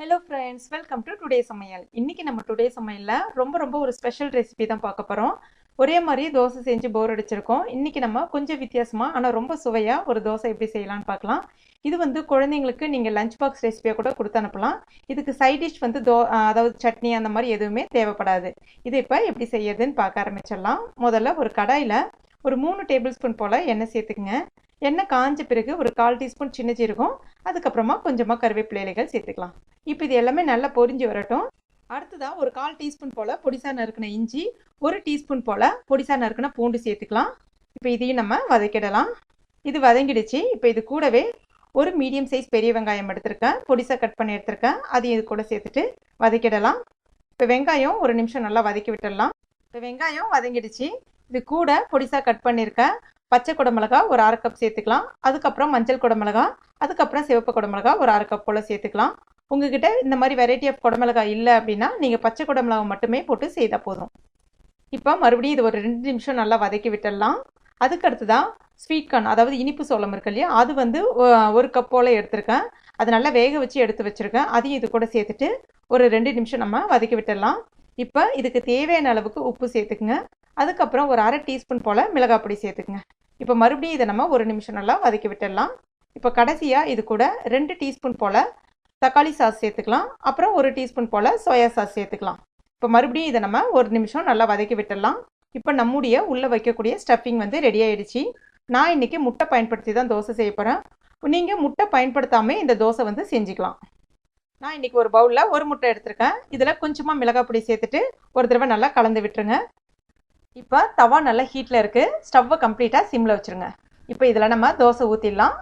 Hello friends welcome to today சமையல் இன்னைக்கு நம்ம டுடே சமையலில் ரொம்ப ரொம்ப ஒரு ஸ்பெஷல் ரெசிபி தான் பார்க்க போகிறோம் ஒரே மாதிரி தோசை செஞ்சு போர் அடிச்சிருக்கோம். இன்னைக்கு நம்ம கொஞ்சம் வித்தியாசமாக ஆனால் ரொம்ப சுவையாக ஒரு தோசை எப்படி செய்யலாம்னு பார்க்கலாம். இது வந்து குழந்தைங்களுக்கு நீங்கள் லஞ்ச் பாக்ஸ் ரெசிபியாக கூட கொடுத்து அனுப்பலாம். இதுக்கு சைட் டிஷ் வந்து தோ அதாவது சட்னி அந்த மாதிரி எதுவுமே தேவைப்படாது. இது இப்போ எப்படி செய்யறதுன்னு பார்க்க ஆரம்பிச்சிடலாம். முதல்ல ஒரு கடாயில் ஒரு மூணு டேபிள் ஸ்பூன் போல் எண்ணெய் சேர்த்துக்குங்க. எண்ணெய் காஞ்ச பிறகு ஒரு கால் டீஸ்பூன் சின்ன ஜீரகம் அதுக்கப்புறமா கொஞ்சமாக கருவேப்பிலைகள் சேர்த்துக்கலாம். இப்போ இது எல்லாமே நல்லா பொரிஞ்சு வரட்டும். அடுத்ததாக ஒரு கால் டீஸ்பூன் போல் பொடிசா நறுக்கின இஞ்சி ஒரு டீஸ்பூன் போல் பொடிசா நறுக்கின பூண்டு சேர்த்துக்கலாம். இப்போ இதையும் நம்ம வதக்கிடலாம். இது வதங்கிடுச்சு. இப்போ இது கூடவே ஒரு மீடியம் சைஸ் பெரிய வெங்காயம் எடுத்திருக்கேன். பொடிசா கட் பண்ணி எடுத்திருக்கேன். அதையும் இது கூட சேர்த்துட்டு வதக்கிடலாம். இப்போ வெங்காயம் ஒரு நிமிஷம் நல்லா வதக்கி விட்டுடலாம். இப்போ வெங்காயம் வதங்கிடுச்சு. இது கூட பொடிசாக கட் பண்ணியிருக்கேன் பச்சை குடமிளகா ஒரு அரை கப் சேர்த்துக்கலாம். அதுக்கப்புறம் மஞ்சள் குடமிளகா அதுக்கப்புறம் சிவப்பு குடமிளகா ஒரு அரை கப் போல் சேர்த்துக்கலாம். உங்ககிட்ட இந்த மாதிரி வெரைட்டி ஆஃப் குடமிளகா இல்லை அப்படின்னா நீங்கள் பச்சை குடமிளகா மட்டுமே போட்டு செய்தால் போதும். இப்போ மறுபடியும் இது ஒரு ரெண்டு நிமிஷம் நல்லா வதக்கி விட்டுடலாம். அதுக்கு தான் ஸ்வீட் கார்ன் அதாவது இனிப்பு சோளம் இருக்கு இல்லையா அது வந்து ஒரு கப் போல் எடுத்திருக்கேன். அது நல்லா வேக வச்சு எடுத்து வச்சுருக்கேன். அதையும் இது கூட சேர்த்துட்டு ஒரு ரெண்டு நிமிஷம் நம்ம வதக்கி விட்டுடலாம். இப்போ இதுக்கு தேவையான அளவுக்கு உப்பு சேர்த்துக்குங்க. அதுக்கப்புறம் ஒரு அரை டீஸ்பூன் போல் மிளகாய் பொடி சேர்த்துக்குங்க. இப்போ மறுபடியும் இதை நம்ம ஒரு நிமிஷம் நல்லா வதக்கி விட்டுடலாம். இப்போ கடைசியாக இது கூட ரெண்டு டீஸ்பூன் போல் தக்காளி சாஸ் சேர்த்துக்கலாம். அப்புறம் ஒரு டீஸ்பூன் போல் சோயா சாஸ் சேர்த்துக்கலாம். இப்போ மறுபடியும் இதை நம்ம ஒரு நிமிஷம் நல்லா வதக்கி விட்டுடலாம். இப்போ நம்முடைய உள்ளே வைக்கக்கூடிய ஸ்டஃபிங் வந்து ரெடி ஆகிடுச்சு நான் இன்றைக்கி முட்டை பயன்படுத்தி தான் தோசை செய்ய போகிறேன் நீங்கள் முட்டை பயன்படுத்தாமல் இந்த தோசை வந்து செஞ்சுக்கலாம். நான் இன்றைக்கி ஒரு பவுலில் ஒரு முட்டை எடுத்திருக்கேன். இதில் கொஞ்சமாக மிளகாய் பொடி சேர்த்துட்டு ஒரு தடவை நல்லா கலந்து விட்டுருங்க. இப்போ தவா நல்லா ஹீட்டில் இருக்குது ஸ்டவ்வை கம்ப்ளீட்டாக சிம்மில் வச்சுருங்க. இப்போ இதில் நம்ம தோசை ஊற்றிடலாம்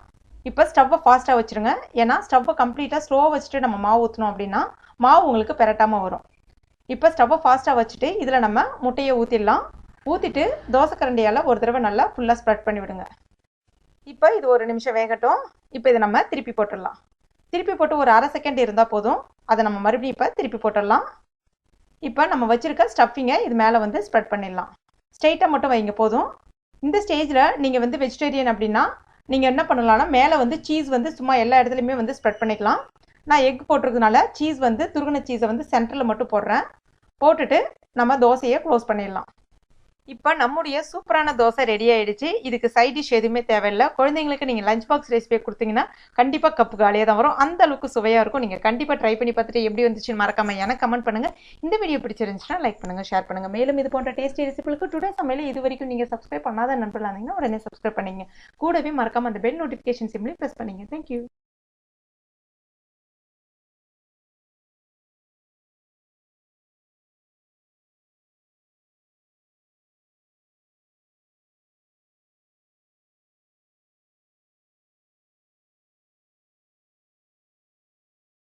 இப்போ ஸ்டவ்வை ஃபாஸ்ட்டாக வச்சுருங்க. ஏன்னா ஸ்டவ்வை கம்ப்ளீட்டாக ஸ்லோவாக வச்சுட்டு நம்ம மாவு ஊற்றினோம் அப்படின்னா மாவு உங்களுக்கு பெரட்டாமல் வரும். இப்போ ஸ்டவ்வை ஃபாஸ்ட்டாக வச்சுட்டு இதில் நம்ம முட்டையை ஊற்றிடலாம் ஊற்றிட்டு தோசை கரண்டியால் ஒரு தடவை நல்லா ஃபுல்லாக ஸ்ப்ரெட் பண்ணி விடுங்க. இப்போ இது ஒரு நிமிஷம் வேகட்டும். இப்போ இதை நம்ம திருப்பி போட்டுடலாம். திருப்பி போட்டு ஒரு அரை செகண்ட் இருந்தால் போதும். அதை நம்ம மறுபடியும் இப்போ திருப்பி போட்டுடலாம். இப்போ நம்ம வச்சுருக்க ஸ்டஃபிங்கை இது மேலே வந்து ஸ்ப்ரெட் பண்ணிடலாம். ஸ்ட்ரெயிட்டாக மட்டும் வைங்க போதும். இந்த ஸ்டேஜில் நீங்கள் வந்து வெஜிடேரியன் அப்படின்னா நீங்கள் என்ன பண்ணலாம்னா மேலே வந்து சீஸ் வந்து சும்மா எல்லா இடத்துலையுமே வந்து ஸ்ப்ரெட் பண்ணிக்கலாம். நான் எக் போட்டிருக்கனால சீஸ் வந்து துருகுன சீஸை வந்து சென்டரில் மட்டும் போடுறேன். போட்டுட்டு நம்ம தோசையை க்ளோஸ் பண்ணிடலாம். இப்போ நம்முடைய சூப்பரான தோசை ரெடி ஆகிடுச்சு இதுக்கு சைட் டிஷ் எதுவுமே தேவையில்லை. குழந்தைங்களுக்கு நீங்கள் லஞ்ச் பாக்ஸ் ரெசிபியை கொடுத்தீங்கன்னா கண்டிப்பாக கப்பு காலியாக தான் வரும். அந்த அளவுக்கு சுவையாக இருக்கும். நீங்கள் கண்டிப்பாக ட்ரை பண்ணி பார்த்துட்டு எப்படி வந்துச்சுன்னு மறக்காமல் எனக்கு கமெண்ட் பண்ணுங்கள் இந்த வீடியோ பிடிச்சிருந்துச்சுன்னா லைக் பண்ணுங்கள் ஷேர் பண்ணுங்கள் மேலும் இது போன்ற டேஸ்டி ரெசிபிகளுக்கு டுடே சமையல் இது வரைக்கும் நீங்கள் சப்ஸ்கிரைப் பண்ணாத நண்பர்களாக இருந்தீங்கன்னா உடனே சப்ஸ்கிரைப் பண்ணிங்க கூடவே மறக்காமல் அந்த பெல் நோட்டிஃபிகேஷன் சிம்லி ப்ரெஸ் பண்ணிங்க தேங்க்யூ